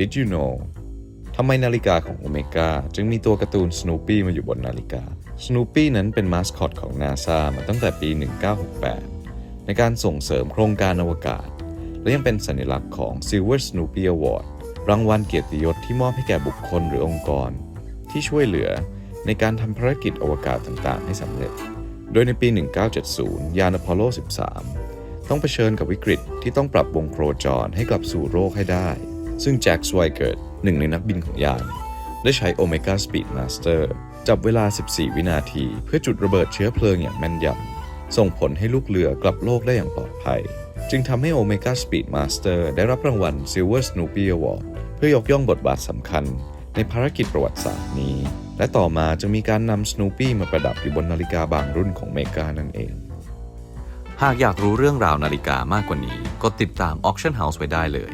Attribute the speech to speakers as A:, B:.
A: Did you know ทำไมนาฬิกาของโอเมก้าจึงมีตัวการ์ตูนส n น o ปี้มาอยู่บนนาฬิกาส n น o ปี้นั้นเป็นมาสคอตของนาซามาตั้งแต่ปี 1968 ในการส่งเสริมโครงการอวกาศ และยังเป็นสัญลักษณ์ของ Silver Snoopy Award รางวัลเกียรติยศที่มอบให้แก่บุคคลหรือองค์กร ที่ช่วยเหลือในการทำภารกิจอวกาศต่างๆ ให้สำเร็จ โดยในปี 1970 ยานอพอลโล 13 ต้องเผชิญกับวิกฤตที่ต้องปรับวงโครจรให้กลับสู่โลกให้ได้ ซึ่งแจ็คสไวเกิร์ตหนึ่งในนักบินของยาน ได้ใช้ Omega Speed Master จับเวลา 14 วินาที เพื่อจุดระเบิดเชื้อเพลิงอย่างแม่นยำส่งผลให้ลูกเรือกลับโลกได้อย่างปลอดภัย จึงทำให้ Omega Speed Master ได้รับรางวัล Silver Snoopy Award เพื่อยกย่องบทบาทสำคัญ ในภารกิจประวัติศาสตร์นี้ และต่อมาจะมีการนำ Snoopy มาประดับอยู่บนนาฬิกาบางรุ่นของเมกานั่นเอง
B: หากอยากรู้เรื่องราวนาฬิกามากกว่านี้กดติดตาม Auction House ไว้ได้เลย